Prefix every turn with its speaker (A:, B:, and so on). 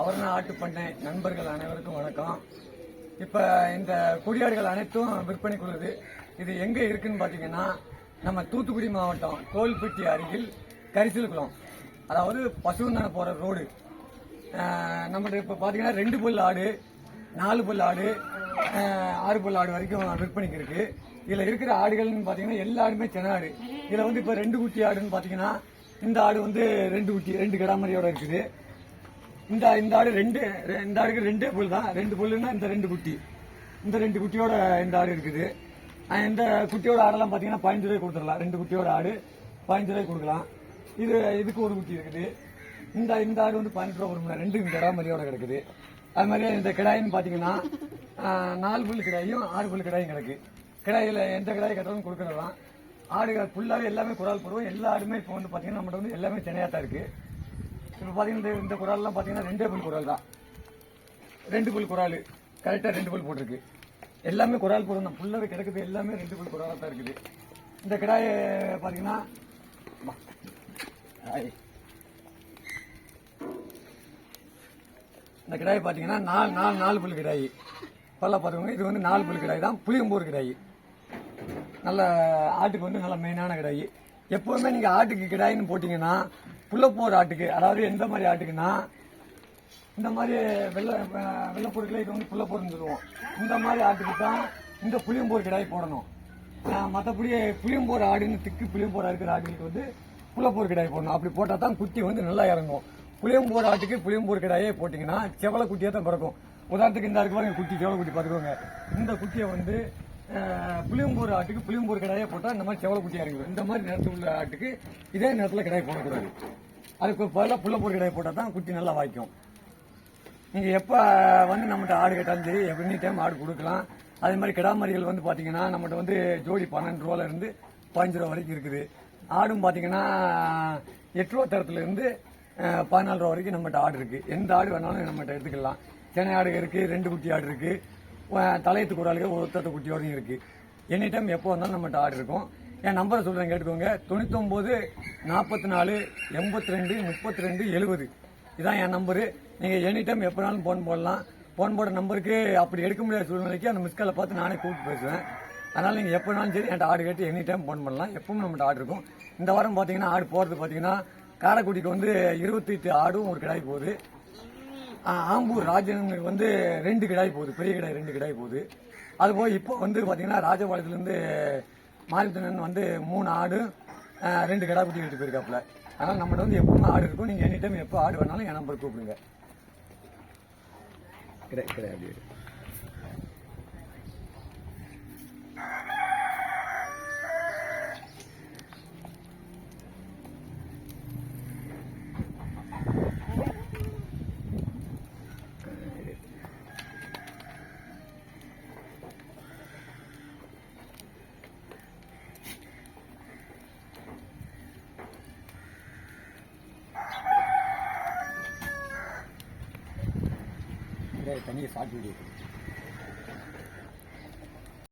A: அவர்னா ஆட்டு பண்ணை நண்பர்கள் அனைவருக்கும் வணக்கம். இப்ப இந்த கொடியாடுகள் அனைத்தும் விற்பனைக்குள்ளது இது எங்க இருக்குன்னு பாத்தீங்கன்னா நம்ம தூத்துக்குடி மாவட்டம் தோல்பட்டி அருகில் கரிசல்குளம் அதாவது பசுந்தன போற ரோடு. ஆஹ் நம்மகிட்ட இப்ப பாத்தீங்கன்னா ரெண்டு புல் ஆடு நாலு புல் ஆடு ஆறு புல் ஆடு வரைக்கும் விற்பனைக்கு இருக்கு. இதுல இருக்கிற ஆடுகள்னு பாத்தீங்கன்னா எல்லா ஆடுமே சென ஆடு இதுல வந்து இப்ப ரெண்டு குட்டி ஆடுன்னு பாத்தீங்கன்னா இந்த ஆடு வந்து ரெண்டு குட்டி ரெண்டு கிடாமரியோட இருக்குது. இந்த இந்த ஆடு ரெண்டு இந்த ஆடுக்கு ரெண்டே புல் தான். ரெண்டு புல்லுன்னா இந்த ரெண்டு குட்டி. இந்த ரெண்டு குட்டியோட இந்த ஆடு இருக்குது. இந்த குட்டியோட ஆடெல்லாம் பார்த்தீங்கன்னா பதினஞ்சு ரூபாய் கொடுத்துடலாம். ரெண்டு குட்டியோட ஆடு பதினஞ்சு ரூபாய் கொடுக்கலாம். இது இதுக்கு ஒரு குட்டி இருக்குது. இந்த இந்த ஆடு வந்து பதினெட்டு ரூபா கொடுக்கலாம் ரெண்டு கிடாமரியோட கிடக்குது. அது மாதிரி இந்த கிடாயின்னு பார்த்தீங்கன்னா நாலு புல் கிடாயும் ஆறு புல் கிடாயும் கிடக்கு. கிடாயில் எந்த கிடாய் கட்டாலும் கொடுக்கறதான் ஆடுகள் ஃபுல்லாகவே எல்லாமே குரால் போடுவோம். எல்லா ஆடுமே இப்போ வந்து பார்த்தீங்கன்னா நம்மகிட்ட வந்து எல்லாமே சென்னையா தான் இருக்குது இப்போ பார்த்தீங்கன்னா இந்த- இந்த குரால்லாம் பாத்தீங்கன்னா ரெண்டே புல் குரால் தான். ரெண்டு புல் குரால். கரெக்டாக ரெண்டு புல் போட்டிருக்கு. எல்லாமே குரால் போடும் தான் கிடக்குது. எல்லாமே ரெண்டு புல் குரலாக தான் இருக்குது. இந்த கிடாய பார்த்தீங்கன்னா இந்த கிடாய் பார்த்தீங்கன்னா நாலு நாலு நாலு புல் கிடாய். பல்ல பார்த்துக்கோங்க இது வந்து நாலு புல் கிடாய் தான். புளியம்பூர் கிடாய். நல்ல ஆட்டுக்கு வந்து நல்ல மெயினான கிடாய். எப்போவுமே நீங்கள் ஆட்டுக்கு கிடாயின்னு போட்டீங்கன்னா புள்ளப்போர் ஆட்டுக்கு அதாவது எந்த மாதிரி ஆட்டுக்குன்னா இந்த மாதிரி வெள்ளை அஹ், இது வந்து புள்ளப்போர்னு சொல்லுவோம். இந்த மாதிரி ஆட்டுக்கு தான் இந்த புளியம்போர் கிடாய் போடணும். மற்றபடி புளியம்போர் ஆடுன்னு திக்கு புளியம்போர் இருக்கிற ஆட்டுக்கு வந்து புள்ளப்போர் கிடாய் போடணும். அப்படி போட்டால் தான் குட்டி வந்து நல்லா இறங்கும். புளியம்போர் ஆட்டுக்கு புளியம்போர் கிடாயே போட்டிங்கன்னா செவலை குட்டியாக தான் பிறக்கும். உதாரணத்துக்கு இந்த இருக்கு பாருங்க குட்டி செவலை குட்டி பார்த்துக்கோங்க. இந்த குட்டியை வந்து புளியம்பூர் ஆட்டுக்கு புளியம்பூர் கிடாயே போட்டால் இந்த மாதிரி செவலை குட்டி இறங்கிடும். இந்த மாதிரி நேரத்தில் உள்ள ஆட்டுக்கு இதே நேரத்தில் கிடாய் போடக்கூடாது. அதுக்கு பதிலாக புள்ளப்பூர் கிடாய் போட்டால் தான் குட்டி நல்லா வாய்க்கும். நீங்கள் எப்போ வந்து நம்மகிட்ட ஆடு கேட்டாலும் சரி எனி டைம் ஆடு கொடுக்கலாம். அதே மாதிரி கிடாமறிகள் வந்து பார்த்தீங்கன்னா நம்மகிட்ட வந்து ஜோடி பன்னெண்டு ரூபால இருந்து பதினஞ்சு ரூபா வரைக்கும் இருக்குது. ஆடும் பார்த்தீங்கன்னா எட்டு ரூபா தரத்துலேருந்து பதினாலு ரூபா வரைக்கும் நம்மகிட்ட ஆடு இருக்குது எந்த ஆடு வேணாலும் நம்மகிட்ட எடுத்துக்கலாம். சென்னை ஆடு இருக்குது ரெண்டு குட்டி ஆடு இருக்குது தலையத்து குராலுக்கு ஒருத்தத்தை குட்டியோடையும் இருக்கு. எனி டைம் எப்போ வந்தாலும் நம்மகிட்ட ஆர்டர் இருக்கும். என் நம்பரை சொல்கிறேன் கேட்டுக்கோங்க. தொண்ணூத்தொம்பது நாற்பத்தி நாலு எண்பத்தி ரெண்டு முப்பத்தி ரெண்டு எழுபது இதான் என் நம்பரு நீங்கள் எனி டைம் எப்போனாலும் ஃபோன் போடலாம். ஃபோன் போட நம்பருக்கு அப்படி எடுக்க முடியாத சூழ்நிலைக்கு அந்த மிஸ்காலை பார்த்து நானே கூப்பிட்டு பேசுவேன். அதனால் நீங்கள் எப்பனாலும் சரி என்கிட்ட ஆடு கேட்டு எனி டைம் ஃபோன் பண்ணலாம். எப்பவும் நம்மகிட்ட ஆர்டர் இருக்கும். இந்த வாரம் பார்த்தீங்கன்னா ஆடு போகிறது பார்த்தீங்கன்னா காரைக்குடிக்கு வந்து இருபத்தி எட்டு ஆடும் ஒரு கிடாய் போகுது. ஆம்பூர் ராஜனுக்கு வந்து ரெண்டு கிடாய் போகுது பெரிய கிடாய் ரெண்டு கிடாய் போகுது. அதுபோக இப்போ வந்து பார்த்தீங்கன்னா ராஜபாளையத்துலேருந்து மாரித்தனன் வந்து மூணு ஆடு ரெண்டு கிடா குட்டி எடுத்து போயிருக்காப்புல. அதனால் நம்மகிட்ட வந்து எப்பவுமே ஆடு இருக்கும். நீங்கள் எனி டைம் எப்போ ஆடு வேணாலும் என் நம்பர் கூப்பிடுங்க. கிடை கிடை அப்படி இரு. கிடை தனியாக சாப்பிட்டு